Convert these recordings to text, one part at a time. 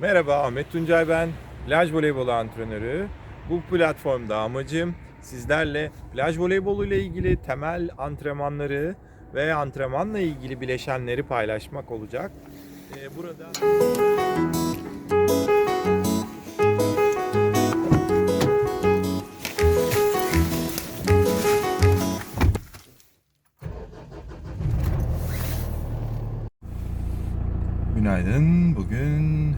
Merhaba Ahmet Tuncay ben. Plaj voleybolu antrenörü. Bu platformda amacım sizlerle plaj voleybolu ile ilgili temel antrenmanları ve antrenmanla ilgili bileşenleri paylaşmak olacak. Ee, burada Günaydın. Bugün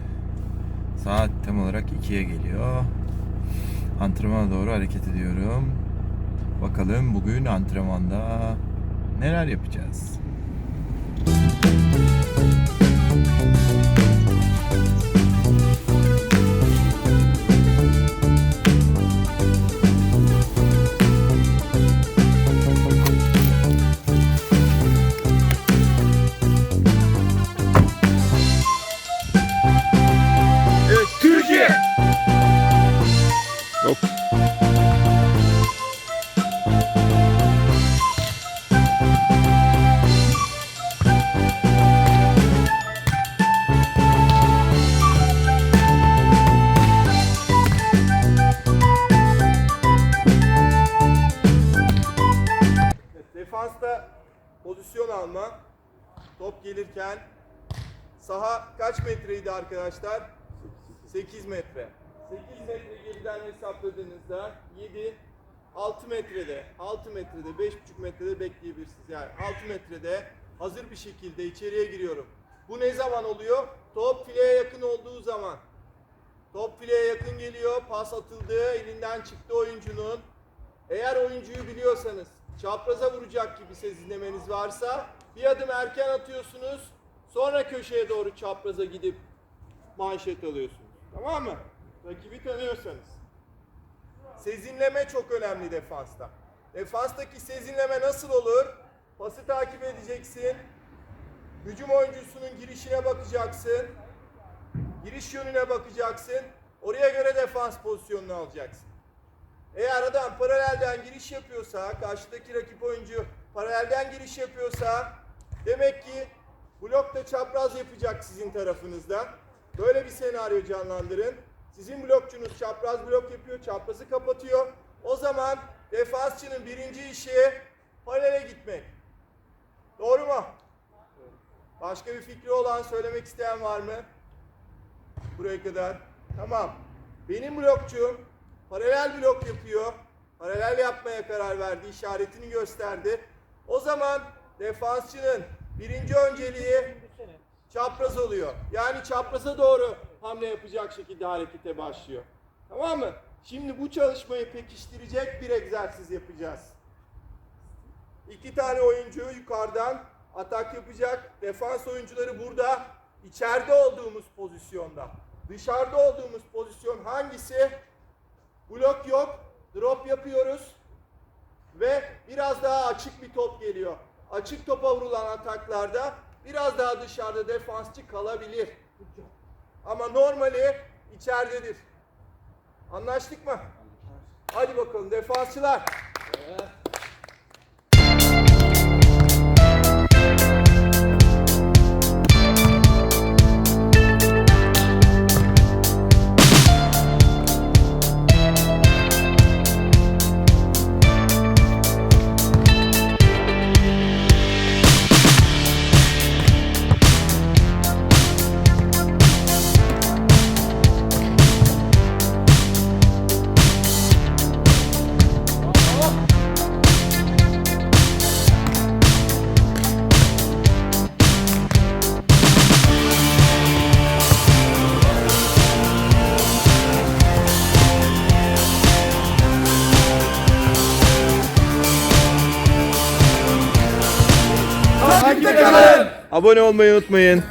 saat tam olarak 2'ye geliyor. Antrenmana doğru hareket ediyorum. Bakalım bugün antrenmanda neler yapacağız? Pozisyon alma. Top gelirken saha kaç metreydi arkadaşlar? 8 metre. 8 metre geriden hesapladığınızda 7 6 metrede 6 metrede 5,5 metrede bekleyebilirsiniz. Yani 6 metrede hazır bir şekilde içeriye giriyorum. Bu ne zaman oluyor? Top fileye yakın olduğu zaman. Top fileye yakın geliyor, pas atıldı, elinden çıktı oyuncunun. Eğer oyuncuyu biliyorsanız, çapraza vuracak gibi sezinlemeniz varsa bir adım erken atıyorsunuz. Sonra köşeye doğru çapraza gidip manşet alıyorsunuz. Tamam mı? Rakibi tanıyorsanız. Sezinleme çok önemli defansta. Defanstaki sezinleme nasıl olur? Pası takip edeceksin. Hücum oyuncusunun girişine bakacaksın. Giriş yönüne bakacaksın. Oraya göre defans pozisyonunu alacaksın. Eğer adam paralelden giriş yapıyorsa, karşıdaki rakip oyuncu paralelden giriş yapıyorsa demek ki blok da çapraz yapacak sizin tarafınızdan. Böyle bir senaryo canlandırın. Sizin blokçunuz çapraz blok yapıyor, çaprazı kapatıyor. O zaman defansçının birinci işi paralele gitmek. Doğru mu? Başka bir fikri olan söylemek isteyen var mı? Buraya kadar. Tamam. Benim blokçum paralel blok yapıyor. Paralel yapmaya karar verdi. işaretini gösterdi. O zaman defansçının birinci önceliği çapraz oluyor. Yani çapraza doğru hamle yapacak şekilde harekete başlıyor. Tamam mı? Şimdi bu çalışmayı pekiştirecek bir egzersiz yapacağız. İki tane oyuncu yukarıdan atak yapacak. Defans oyuncuları burada içeride olduğumuz pozisyonda. Dışarıda olduğumuz pozisyon hangisi? Blok yok. Drop yapıyoruz. Ve biraz daha açık bir top geliyor. Açık topa vurulan ataklarda biraz daha dışarıda defansçı kalabilir. Ama normali içeridedir. Anlaştık mı? Hadi bakalım defansçılar. Abone olmayı unutmayın.